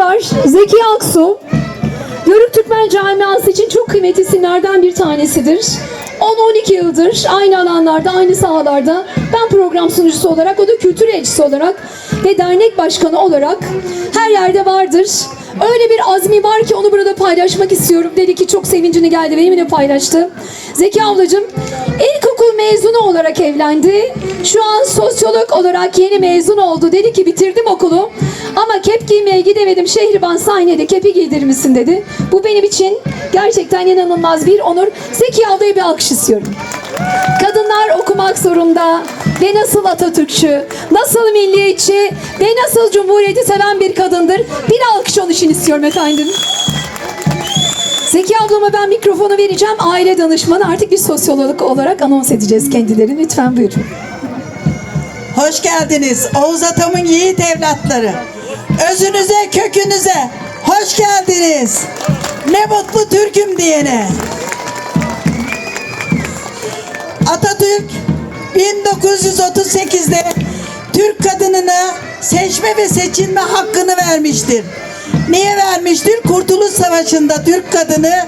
var. Zeki Aksu. Yörük Türkmen Camiası için çok kıymetli isimlerden bir tanesidir. 10-12 yıldır aynı alanlarda, aynı sahalarda ben program sunucusu olarak, o da kültür elçisi olarak ve dernek başkanı olarak her yerde vardır. Öyle bir azmi var ki onu burada paylaşmak istiyorum. Dedi ki çok sevincini geldi benimle paylaştı. Zeki ablacığım ilkokul mezunu olarak evlendi. Şu an sosyolog olarak yeni mezun oldu. Dedi ki bitirdim okulu ama kep giymeye gidemedim. Şehriban sahnede kepi giydirir misin dedi. Bu benim için gerçekten inanılmaz bir onur. Zeki ablaya bir alkış istiyorum. Kadınlar okumak zorunda ve nasıl Atatürkçü, nasıl milliyetçi ve nasıl Cumhuriyeti seven bir kadındır. Bir alkış onun için istiyorum efendim. Zeki ablama ben mikrofonu vereceğim. Aile danışmanı artık bir sosyolog olarak anons edeceğiz kendilerini. Lütfen buyurun. Hoş geldiniz Oğuz Atam'ın yiğit evlatları. Özünüze, kökünüze hoş geldiniz. Ne mutlu Türk'üm diyene. Atatürk 1938'de Türk kadınına seçme ve seçilme hakkını vermiştir. Niye vermiştir? Kurtuluş Savaşı'nda Türk kadını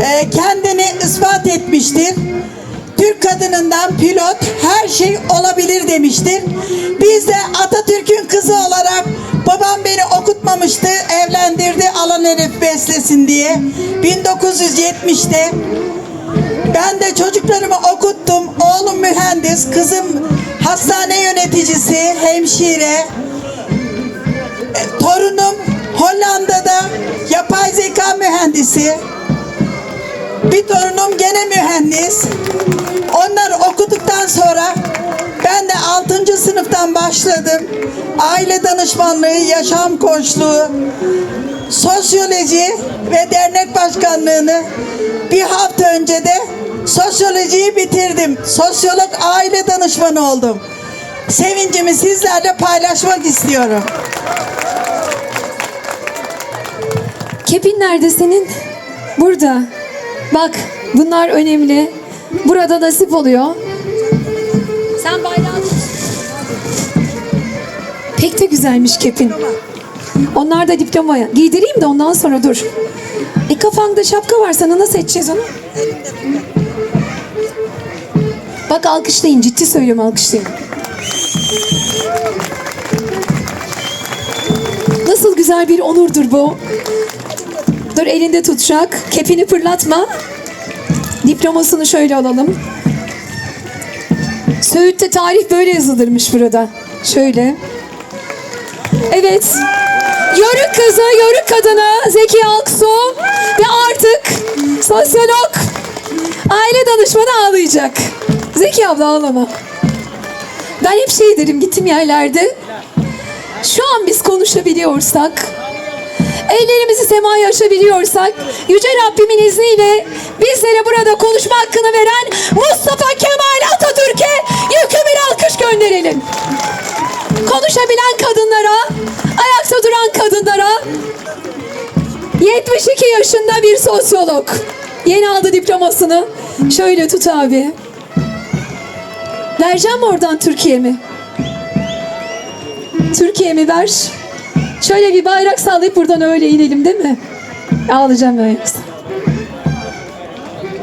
e, kendini ispat etmiştir. Türk kadınından pilot her şey olabilir demiştir. Biz de Atatürk'ün okutmamıştı, evlendirdi alan herif beslesin diye. 1970'te ben de çocuklarımı okuttum. Oğlum mühendis, kızım hastane yöneticisi, hemşire. E, torunum Hollanda'da yapay zeka mühendisi. Bir torunum gene mühendis. Onları okuduktan sonra ben de 6. sınıftan başladım. Aile danışmanlığı, yaşam koçluğu, sosyoloji ve dernek başkanlığını bir hafta önce de sosyolojiyi bitirdim. Sosyolog aile danışmanı oldum. Sevincimi sizlerle paylaşmak istiyorum. Kepin nerede senin? Burada. Bak bunlar önemli. Burada nasip oluyor. Güzelmiş kepin. Onlar da diploma. Giydireyim de ondan sonra dur. E kafanda şapka var sana nasıl edeceğiz onu? Bak alkışlayın ciddi söylüyorum alkışlayın. Nasıl güzel bir onurdur bu. Dur elinde tutacak. Kepini fırlatma. Diplomasını şöyle alalım. Söğüt'te tarih böyle yazılırmış burada. Şöyle. Evet. Yörük kızı, yörük kadını Zeki Aksu ve artık sosyolog aile danışmanı ağlayacak. Zeki abla ağlama. Ben hep şey derim gittim yerlerde. Şu an biz konuşabiliyorsak, ellerimizi semaya aşabiliyorsak, Yüce Rabbimin izniyle bizlere burada konuşma hakkını veren Mustafa Kemal Konuşabilen kadınlara, ayakta duran kadınlara, 72 yaşında bir sosyolog. Yeni aldı diplomasını. Şöyle tut abi. Vereceğim oradan Türkiye mi? Türkiye mi ver? Şöyle bir bayrak sallayıp buradan öyle inelim değil mi? Ağlayacağım böyle.